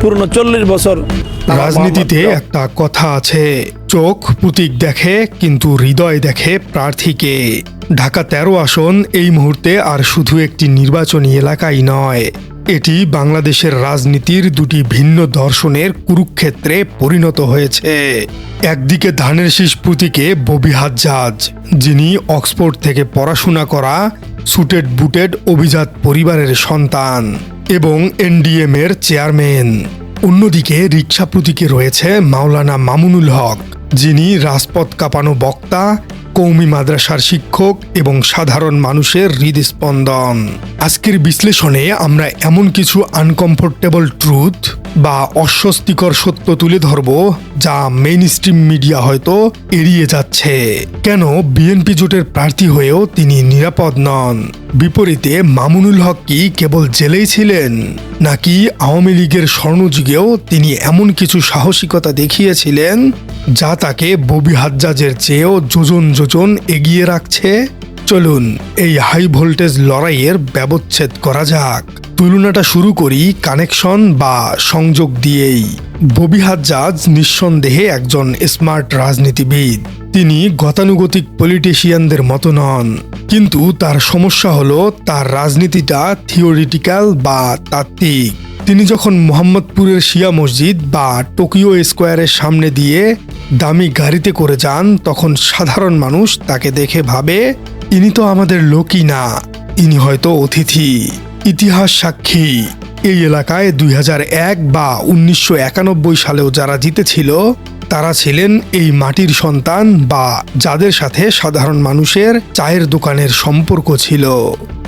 পুরনো চল্লিশ বছর। রাজনীতিতে একটা কথা আছে চোখ প্রতীক দেখে কিন্তু হৃদয় দেখে প্রার্থীকে। ঢাকা তেরো আসন এই মুহূর্তে আর শুধু একটি নির্বাচনী এলাকাই নয় এটি বাংলাদেশের রাজনীতির দুটি ভিন্ন দর্শনের কুরুক্ষেত্রে পরিণত হয়েছে। একদিকে ধানের শীষ প্রতীকে ববি হাজ্জাজ যিনি অক্সফোর্ড থেকে পড়াশোনা করা সুটেড বুটেড অভিজাত পরিবারের সন্তান এবং এনডিএম এর চেয়ারম্যান। অন্যদিকে রিক্সা প্রতীকে রয়েছে মাওলানা মামুনুল হক, যিনি রাজপথ কাঁপানো বক্তা, কৌমি মাদ্রাসার শিক্ষক এবং সাধারণ মানুষের হৃদস্পন্দন। আজকের বিশ্লেষণে আমরা এমন কিছু আনকমফোর্টেবল ট্রুথ বা অস্বস্তিকর সত্য তুলে ধরব যা মেইন স্ট্রিম মিডিয়া হয়তো এড়িয়ে যাচ্ছে। কেন বিএনপি জোটের প্রার্থী হয়েও তিনি নিরাপদ নন? বিপরীতে মামুনুল হক কি কেবল জেলেই ছিলেন? নাকি আওয়ামী লীগের স্বর্ণযুগেও তিনি এমন কিছু সাহসিকতা দেখিয়েছিলেন যা তাকে ববি হাজ্জাজের চেয়েও যোজন যোজন এগিয়ে রাখছে? চলুন এই হাই ভোল্টেজ লড়াইয়ের ব্যবচ্ছেদ করা যাক। তুলনাটা শুরু করি কানেকশন বা সংযোগ দিয়েই। ববি হাজ্জাজ নিঃসন্দেহে একজন স্মার্ট রাজনীতিবিদ। তিনি গতানুগতিক পলিটিশিয়ানদের মতো নন। কিন্তু তার সমস্যা হলো তার রাজনীতিটা থিওরিটিক্যাল বা তাত্ত্বিক। তিনি যখন মোহাম্মদপুরের শিয়া মসজিদ বা টোকিও স্কোয়ারের সামনে দিয়ে দামি গাড়িতে করে যান, তখন সাধারণ মানুষ তাকে দেখে ভাবে, ইনি তো আমাদের লোকই না, ইনি হয়তো অতিথি। ইতিহাস সাক্ষী। এই এলাকায় দুই হাজার এক বা উনিশশো একানব্বই সালেও যারা জিতেছিল, তারা ছিলেন এই মাটির সন্তান বা যাদের সাথে সাধারণ মানুষের চায়ের দোকানের সম্পর্ক ছিল।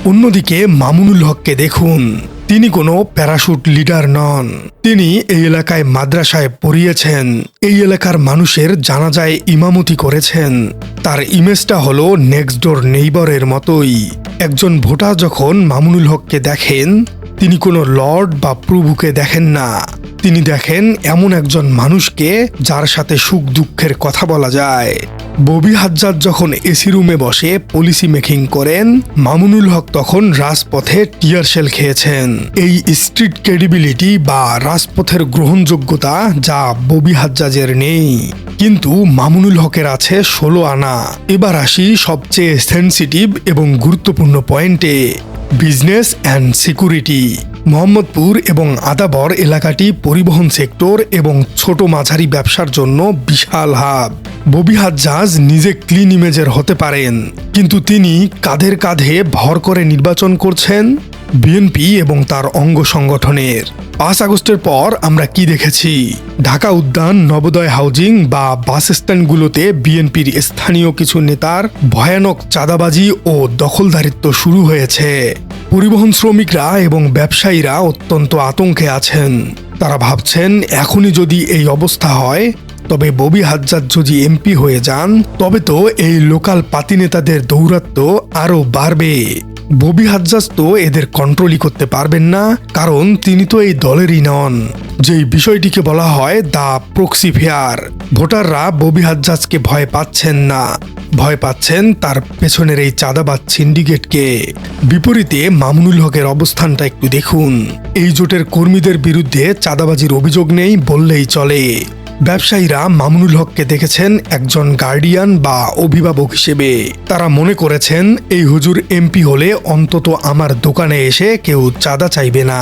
অন্যদিকে মামুনুল হককে দেখুন। তিনি কোনো প্যারাশুট লিডার নন। তিনি এই এলাকায় মাদ্রাসায় পড়িয়েছেন। এই এলাকার মানুষের জানাজায় ইমামতি করেছেন। তার ইমেজটা হলো নেক্সট ডোর নেইবরের মতোই। একজন ভোটার যখন মামুনুল হককে দেখেন, তিনি কোনো লর্ড বা প্রভুকে দেখেন না। তিনি দেখেন এমন একজন মানুষকে যার সাথে সুখ দুঃখের কথা বলা যায়। ববি হাজ্জাদ যখন এসি রুমে বসে পলিসি মেকিং করেন, মামুনুল হক তখন রাজপথে টিয়ার শেল খেয়েছেন। এই স্ট্রিট ক্রেডিবিলিটি বা রাজপথের গ্রহণযোগ্যতা যা ববি হাজ্জাজের নেই। কিন্তু মামুনুল হকের আছে ষোলো আনা। এবার আসি সবচেয়ে সেন্সিটিভ এবং গুরুত্বপূর্ণ পয়েন্টে বিজনেস অ্যান্ড সিকিউরিটি মোহাম্মদপুর এবং আদাবর এলাকাটি পরিবহন সেক্টর এবং ছোট মাঝারি ব্যবসার জন্য বিশাল হাব। ববিহাত হাজ্জাজ নিজে ক্লিন ইমেজের হতে পারেন, কিন্তু তিনি কাঁধের কাঁধে ভর করে নির্বাচন করছেন। বিএনপি এবং তার অঙ্গ সংগঠনের। পাঁচ আগস্টের পর আমরা কি দেখেছি? ঢাকা উদ্যান, নবোদয় হাউজিং বা বাস স্ট্যান্ডগুলোতে বিএনপির স্থানীয় কিছু নেতার ভয়ানক চাঁদাবাজি ও দখলদারিত্ব শুরু হয়েছে। পরিবহন শ্রমিকরা এবং ব্যবসায়ীরা অত্যন্ত আতঙ্কে আছেন। তারা ভাবছেন, এখনই যদি এই অবস্থা হয়, তবে ববি হাজ্জাদ যদি এমপি হয়ে যান, তবে তো এই লোকাল পাতি নেতাদের দৌরাত্ম আরও বাড়বে। ববি হাজ্জাজ তো এদের কন্ট্রোলই করতে পারবেন না, কারণ তিনি তো এই দলেরই নন। যেই বিষয়টিকে বলা হয় দা প্রক্সিফেয়ার ভোটাররা ববি হাজ্জাজকে ভয় পাচ্ছেন না। ভয় পাচ্ছেন তার পেছনের এই চাঁদাবাদ সিন্ডিকেটকে। বিপরীতে মামুনুল হকের অবস্থানটা একটু দেখুন। এই জোটের কর্মীদের বিরুদ্ধে চাঁদাবাজির অভিযোগ নেই বললেই চলে। ব্যবসায়ীরা মামুনুল হককে দেখেছেন একজন গার্ডিয়ান বা অভিভাবক হিসেবে। তারা মনে করেছেন, এই হুজুর এমপি হলে অন্তত আমার দোকানে এসে কেউ চাঁদা চাইবে না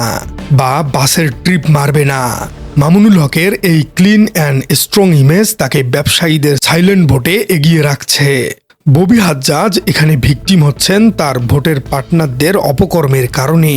বা বাসের ট্রিপ মারবে না। মামুনুল হকের এই ক্লিন অ্যান্ড স্ট্রং ইমেজ তাকে ব্যবসায়ীদের সাইলেন্ট ভোটে এগিয়ে রাখছে। ববি হাজ্জাজ এখানে ভিকটিম হচ্ছেন তার ভোটের পার্টনারদের অপকর্মের কারণে।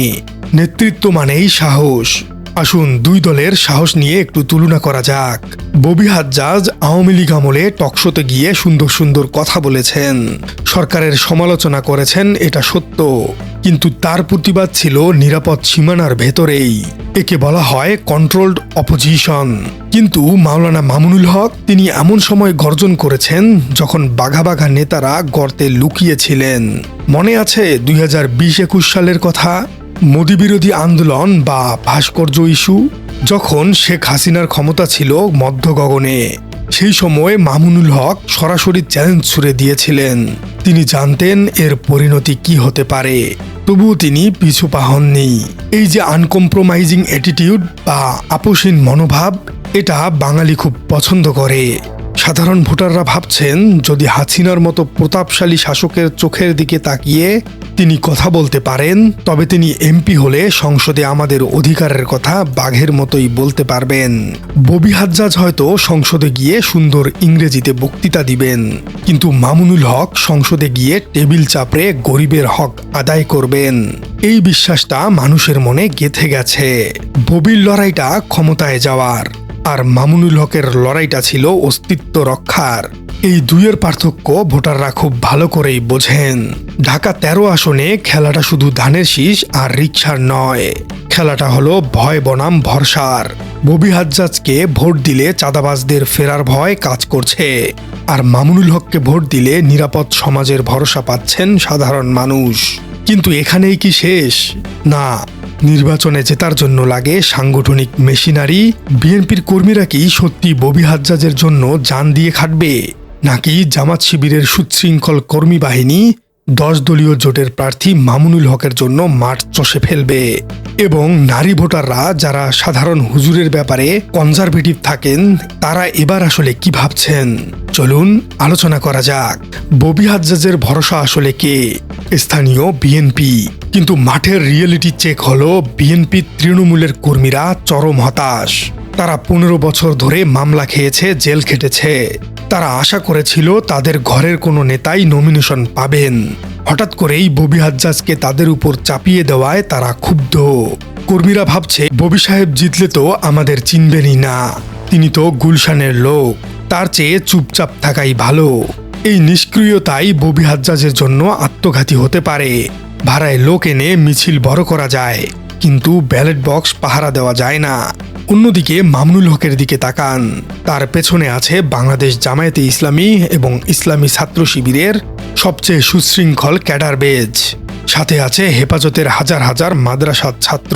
নেতৃত্ব মানেই সাহস। আসুন দুই দলের সাহস নিয়ে একটু তুলনা করা যাক। ববি হাজ্জাজ আওয়ামী লীগ আমলে টকশোতে গিয়ে সুন্দর সুন্দর কথা বলেছেন। সরকারের সমালোচনা করেছেন, এটা সত্য। কিন্তু তার প্রতিবাদ ছিল নিরাপদ সীমানার ভেতরেই। একে বলা হয় কন্ট্রোলড অপোজিশন কিন্তু মাওলানা মামুনুল হক তিনি এমন সময় গর্জন করেছেন যখন বাঘা বাঘা নেতারা গর্তে লুকিয়েছিলেন। মনে আছে দুই হাজার একুশ সালের কথা? মোদি বিরোধী আন্দোলন বা ভাস্কর্য ইস্যু, যখন শেখ হাসিনার ক্ষমতা ছিল মধ্য গগনে সেই সময় মামুনুল হক সরাসরি চ্যালেঞ্জ ছুড়ে দিয়েছিলেন। তিনি জানতেন এর পরিণতি কি হতে পারে, তবুও তিনি পিছু পা হননি। এই যে আনকম্প্রোমাইজিং অ্যাটিটিউড বা আপোষহীন মনোভাব, এটা বাঙালি খুব পছন্দ করে। সাধারণ ভোটাররা ভাবছেন, যদি হাসিনার মতো প্রতাপশালী শাসকের চোখের দিকে তাকিয়ে তিনি কথা বলতে পারেন, তবে তিনি এমপি হলে সংসদে আমাদের অধিকারের কথা বাঘের মতোই বলতে পারবেন। ববি হাজ্জাজ হয়তো সংসদে গিয়ে সুন্দর ইংরেজিতে বক্তৃতা দিবেন, কিন্তু মামুনুল হক সংসদে গিয়ে টেবিল চাপড়ে গরিবের হক আদায় করবেন। এই বিশ্বাসটা মানুষের মনে গেথে গেছে। ববির লড়াইটা ক্ষমতায় যাওয়ার। আর মামুনুল হকের লড়াইটা ছিল অস্তিত্ব রক্ষার। এই দুইয়ের পার্থক্য ভোটাররা খুব ভালো করেই বোঝেন। ঢাকা তেরো আসনে খেলাটা শুধু ধানের শীষ আর রিক্সার নয়। খেলাটা হলো ভয় বনাম ভরসার। ববি হাজ্জাজকে ভোট দিলে চাঁদাবাজদের ফেরার ভয় কাজ করছে। আর মামুনুল হককে ভোট দিলে নিরাপদ সমাজের ভরসা পাচ্ছেন সাধারণ মানুষ। কিন্তু এখানেই কি শেষ? না নির্বাচনে জেতার জন্য লাগে সাংগঠনিক মেশিনারি। বিএনপির কর্মীরা কি সত্যি ববি হাজ্জাজের জন্য যান দিয়ে খাটবে? নাকি জামাত শিবিরের সুশৃঙ্খল কর্মী বাহিনী দশ দলীয় জোটের প্রার্থী মামুনুল হকের জন্য মাঠ চষে ফেলবে? এবং নারী ভোটাররা যারা সাধারণ হুজুরের ব্যাপারে কনজারভেটিভ থাকেন, তারা এবার আসলে কি ভাবছেন? চলুন আলোচনা করা যাক। ববি হাজ্জাজের ভরসা আসলে কে? স্থানীয় বিএনপি কিন্তু মাঠের রিয়েলিটি চেক হল বিএনপি তৃণমূলের কর্মীরা চরম হতাশ। তারা পনেরো বছর ধরে মামলা খেয়েছে, জেল খেটেছে। তারা আশা করেছিল তাদের ঘরের কোনো নেতাই নমিনেশন পাবেন। হঠাৎ করেই ববি হাজ্জাজকে তাদের উপর চাপিয়ে দেওয়ায় তারা ক্ষুব্ধ। কর্মীরা ভাবছে, ববি সাহেব জিতলে তো আমাদের চিনবেনই না। তিনি তো গুলশানের লোক। তার চেয়ে চুপচাপ থাকাই ভালো। এই নিষ্ক্রিয়তাই ববি হাজ্জাজের জন্য আত্মঘাতী হতে পারে। ভাড়ায় লোক এনে মিছিল বড় করা যায়, কিন্তু ব্যালট বক্স পাহারা দেওয়া যায় না। অন্যদিকে মামুনুল হকের দিকে তাকান। তার পেছনে আছে বাংলাদেশ জামায়াতে ইসলামী এবং ইসলামী ছাত্র শিবিরের সবচেয়ে সুশৃঙ্খল ক্যাডার বেজ। সাথে আছে হেফাজতের হাজার হাজার মাদ্রাসার ছাত্র।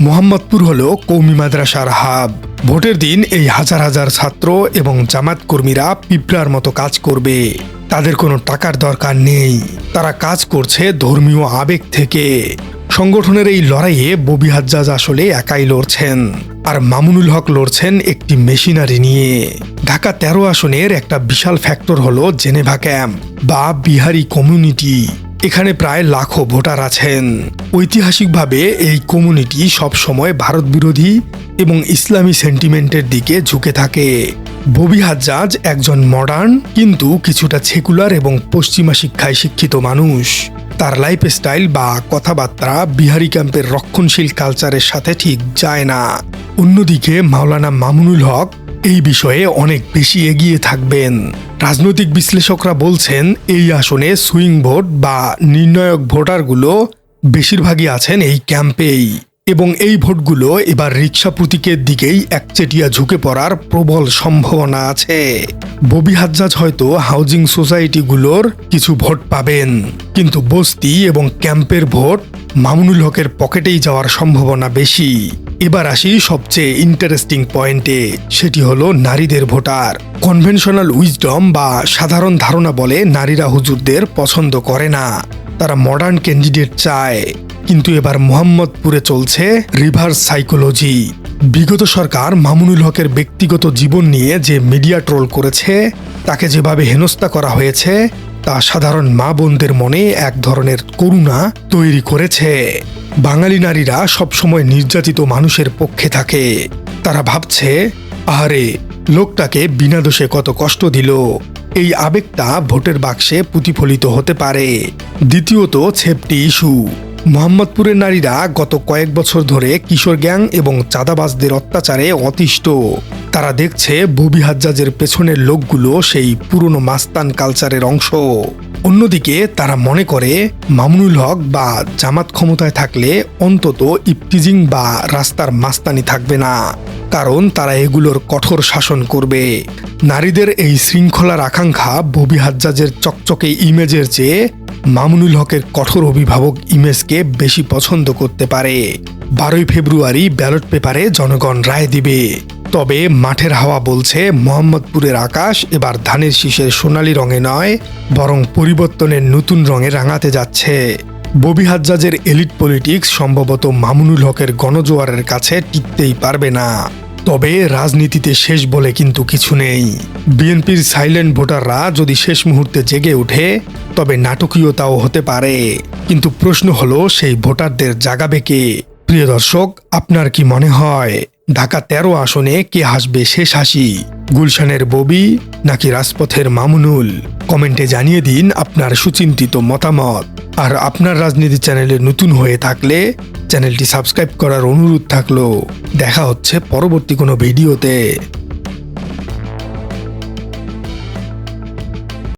মোহাম্মদপুর হল কৌমি মাদ্রাসার হাব। ভোটের দিন এই হাজার হাজার ছাত্র এবং জামাত কর্মীরা পিঁপড়ার মতো কাজ করবে। তাদের কোনো টাকার দরকার নেই। তারা কাজ করছে ধর্মীয় আবেগ থেকে। সংগঠনের এই লড়াইয়ে ববি হাজ্জাজ আসলে একাই লড়ছেন। আর মামুনুল হক লড়ছেন একটি মেশিনারি নিয়ে। ঢাকা তেরো আসনের একটা বিশাল ফ্যাক্টর হলো জেনেভা ক্যাম্প বা বিহারি কমিউনিটি। এখানে প্রায় লাখো ভোটার আছেন। ঐতিহাসিকভাবে এই কমিউনিটি সবসময় ভারত বিরোধী এবং ইসলামী সেন্টিমেন্টের দিকে ঝুঁকে থাকে। ববি হাজ্জাজ একজন মডার্ন কিন্তু কিছুটা সেকুলার এবং পশ্চিমা শিক্ষায় শিক্ষিত মানুষ। তার লাইফস্টাইল বা কথাবার্তা বিহারি ক্যাম্পের রক্ষণশীল কালচারের সাথে ঠিক যায় না। অন্যদিকে মাওলানা মামুনুল হক এই বিষয়ে অনেক বেশি এগিয়ে থাকবেন। রাজনৈতিক বিশ্লেষকরা বলছেন, এই আসনে সুইং ভোট বা নির্ণায়ক ভোটারগুলো বেশিরভাগই আছেন এই ক্যাম্পেই। এবং এই ভোটগুলো এবার রিক্সা প্রতীকের দিকেই একচেটিয়া ঝুঁকে পড়ার প্রবল সম্ভাবনা আছে। ববি হাজ্জাজ হয়তো হাউজিং সোসাইটিগুলোর কিছু ভোট পাবেন, কিন্তু বস্তি এবং ক্যাম্পের ভোট মামুনুল হকের পকেটেই যাওয়ার সম্ভাবনা বেশি। এবার আসি সবচেয়ে ইন্টারেস্টিং পয়েন্টে সেটি হলো নারীদের ভোটার। কনভেনশনাল উইজডম বা সাধারণ ধারণা বলে নারীরা হুজুরদের পছন্দ করে না। তারা মডার্ন ক্যান্ডিডেট চায়। কিন্তু এবার মোহাম্মদপুরে চলছে রিভার্স সাইকোলজি বিগত সরকার মামুনুল হকের ব্যক্তিগত জীবন নিয়ে যে মিডিয়া ট্রোল করেছে, তাকে যেভাবে হেনস্থা করা হয়েছে তা সাধারণ মা বোনদের মনে এক ধরনের করুণা তৈরি করেছে। বাঙালি নারীরা সবসময় নির্যাতিত মানুষের পক্ষে থাকে। তারা ভাবছে, আহারে, লোকটাকে বিনা দোষে কত কষ্ট দিল। এই আবেগটা ভোটের বাক্সে প্রতিফলিত হতে পারে। দ্বিতীয়ত, ছেপটি ইস্যু। মোহাম্মদপুরের নারীরা গত কয়েক বছর ধরে কিশোর গ্যাং এবং চাঁদাবাজদের অত্যাচারে অতিষ্ঠ। তারা দেখছে ববি হাজ্জাজের পেছনের লোকগুলো সেই পুরনো মাস্তান কালচারের অংশ। অন্যদিকে তারা মনে করে মামুনুল হক বা জামাত ক্ষমতায় থাকলে অন্তত ইপটিজিং বা রাস্তার মাস্তানি থাকবে না, কারণ তারা এগুলোর কঠোর শাসন করবে। নারীদের এই শৃঙ্খলার আকাঙ্ক্ষা ববি হাজ্জাজের চকচকে ইমেজের চেয়ে মামুনুল হকের কঠোর অভিভাবক ইমেজকে বেশি পছন্দ করতে পারে। বারোই ফেব্রুয়ারি ব্যালট পেপারে জনগণ রায় দিবে। তবে মাঠের হাওয়া বলছে মোহাম্মদপুরের আকাশ এবার ধানের শীষের সোনালি রঙে নয়, বরং পরিবর্তনের নতুন রঙে রাঙাতে যাচ্ছে। ববি হাজ্জাজের এলিট পলিটিক্স সম্ভবত মামুনুল হকের গণজোয়ারের কাছে টিকতেই পারবে না। তবে রাজনীতিতে শেষ বলে কিন্তু কিছু নেই। বিএনপির সাইলেন্ট ভোটাররা যদি শেষ মুহূর্তে জেগে ওঠে, তবে নাটকীয়তাও হতে পারে। কিন্তু প্রশ্ন হলো, সেই ভোটারদের জাগাবে কে? প্রিয় দর্শক, আপনার কি মনে হয়? ঢাকা তেরো আসনে কে হাসবে শেষ হাসি? গুলশানের ববি নাকি রাজপথের মামুনুল? কমেন্টে জানিয়ে দিন আপনার সুচিন্তিত মতামত। আর আপনার রাজনীতি চ্যানেলে নতুন হয়ে থাকলে চ্যানেলটি সাবস্ক্রাইব করার অনুরোধ থাকল। দেখা হচ্ছে পরবর্তী কোনো ভিডিওতে।